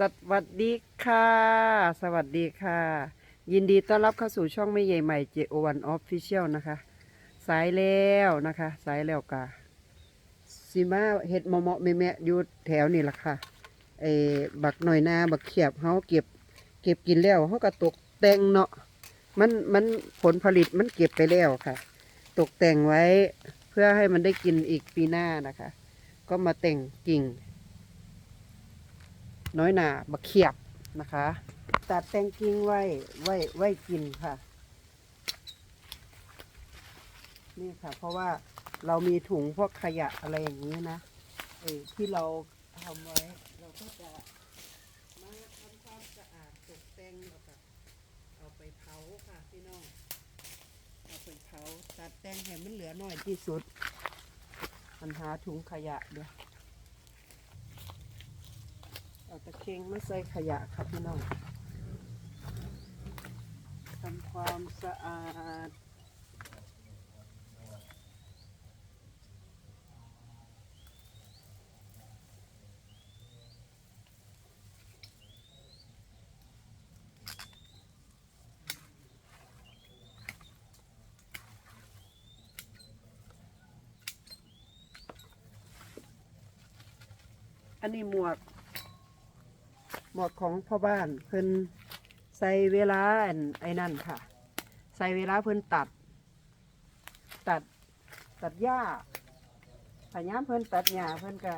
สวัสดีค่ะ สวัสดีค่ะ ยินดีต้อนรับเข้าสู่ช่องไม่ใหญ่ใหม่ JO1 Official นะคะ สายแล้วนะคะ สายแล้วกะสิมาเฮ็ดเหมาะๆแม่อยู่แถวนี่แหละค่ะไอ้บักหน่อยนาบักเขียบเฮาเก็บ เก็บกินแล้วเฮาก็ตกแต่งเนาะมันมันผลผลิตมันเก็บไปแล้วค่ะ ตกแต่งไว้เพื่อให้มันได้กินอีกปีหน้านะคะ ก็มาแต่งกิ่ง น้อยหนาบักเขียบนะคะ ตัดแตงกิ่งไว้ไว้ไว้กินค่ะ นี่ค่ะ เพราะว่าเรามีถุงพวกขยะอะไรอย่างนี้นะเออที่เราทำไว้ เราก็จะมาทำความสะอาดตกแต่งแล้วก็เอาไปเผาค่ะพี่น้อง เอาไปเผาตัดแต่งให้มันเหลือน้อยที่สุดปัญหาถุงขยะเดี๋ยว เอาตะเคียงมาใส่ขยะครับพี่น้องทำความสะอาดอันนี้หมวก หมวกของพ่อบ้านเพิ่นใส่เวลาไอ้นั่นค่ะ ใส่เวลาเพิ่นตัด ตัดตัดหญ้าพยายามเพิ่นตัดหญ้าเพิ่นก็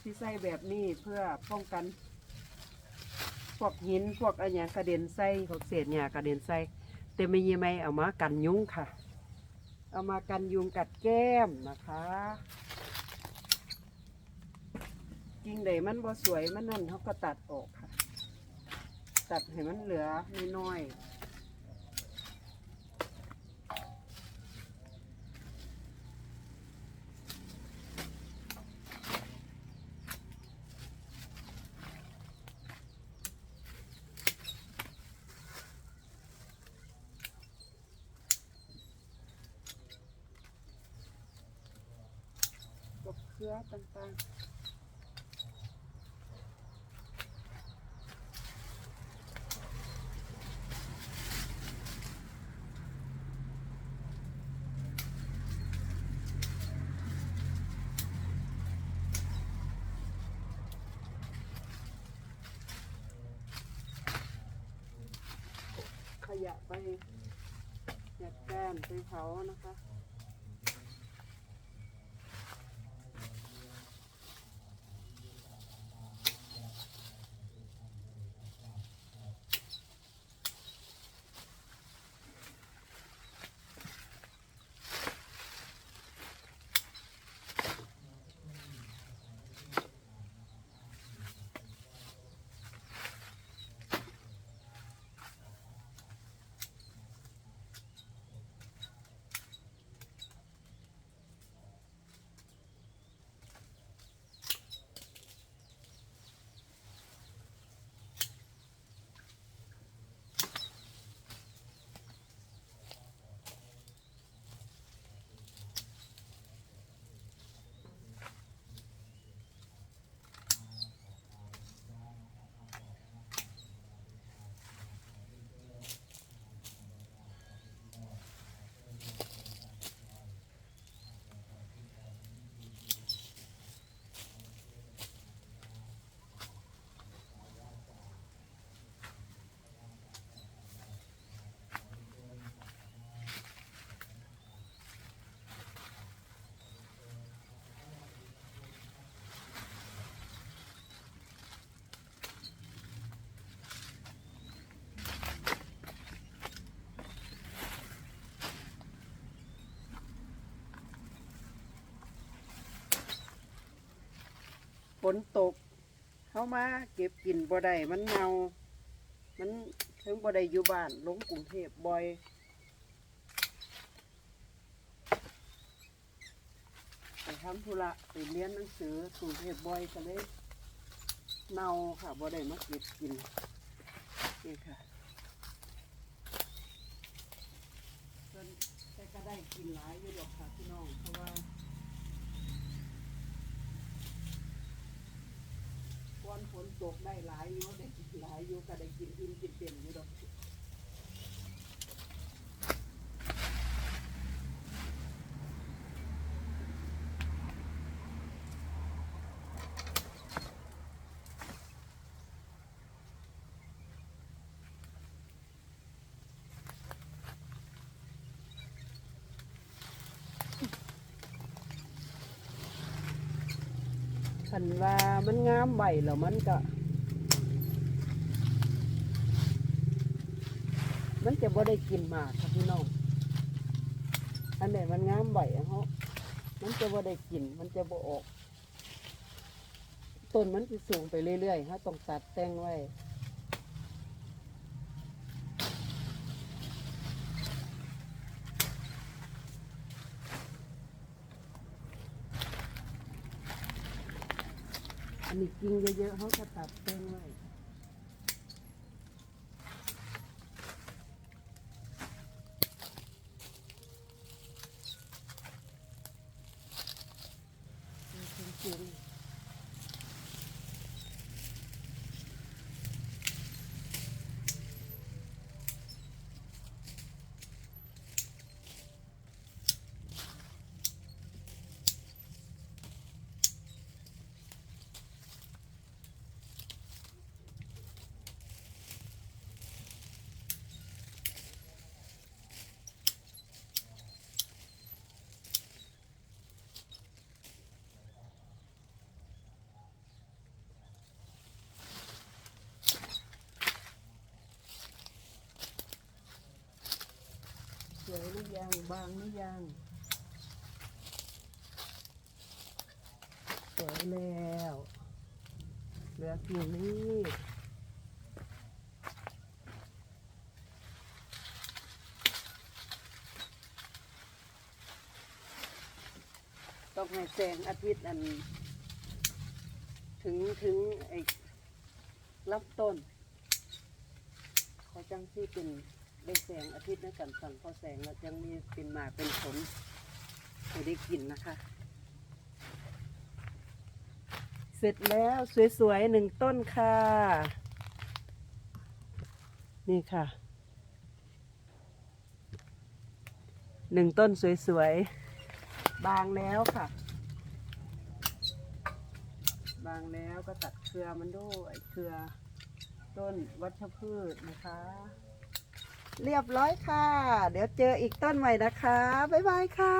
ที่ใส่แบบนี้เพื่อป้องกัน พวกหินพวกอะไรอย่างกระเด็นใส่พวกเศษหญ้ากระเด็นใส่แต่ไม่ยี่ไม่เอามากันยุงค่ะ เอามากันยุงกัดแก้มนะคะ กิ่งใดมันบ่สวยมันนั่นเขาก็ตัดออกค่ะ ตัดให้มันเหลือน้อยๆพวกเครือต่างๆ ไปจัดการไปเผานะคะ นตก เข้ามาเก็บกินบ่ได้มันเนามันถึงบ่ได้อยู่บ้านลงกรุงเทพบ่อยไปทำธุระไปเรียนหนังสือกรุงเทพบ่อยก็เลยเนาค่ะบ่ได้มาเก็บกินนี่ค่ะส่วนแต่ก็ได้กินหลายอยู่ดอกค่ะพี่น้องเพราะว่า กว่า อนฝนตกได้หลายอยู่ได้กินหลายอยู่ก็ได้กินอิ่มกินเต็มอยู่ดอก คันว่ามันงามใบแล้วมันก็ มันจะบ่ได้กินหมากครับพี่น้อง อันไหนมันงามใบอะเฮามันจะบ่ได้กิน มันจะบ่ออก ต้นมันจะสูงไปเรื่อยๆฮะต้องตัดแต่งไว้ อันนี้กิ่ งเยอะๆเขาจะตัดแต่งไว้ จริงๆสวยหรือยัง บางหรือยัง สวยแล้ว เหลือกิ่งนี้ต้องให้แสงอาทิตย์อัน ถึงถึงไอ้รับต้นเขาจังที่เป็น ได้แสงอาทิตย์นะกันสั่งพอแสงแล้วจังมีเป็นหมากเป็นผลให้ได้กินนะคะ เสร็จแล้วสวยๆหนึ่งต้นค่ะ นี่ค่ะหนึ่งต้นสวยๆ บางแล้วค่ะ บางแล้วก็ตัดเครือมันด้วยเครือต้นวัชพืชนะคะ เรียบร้อยค่ะ เดี๋ยวเจออีกต้นใหม่นะคะ บ๊ายบายค่ะ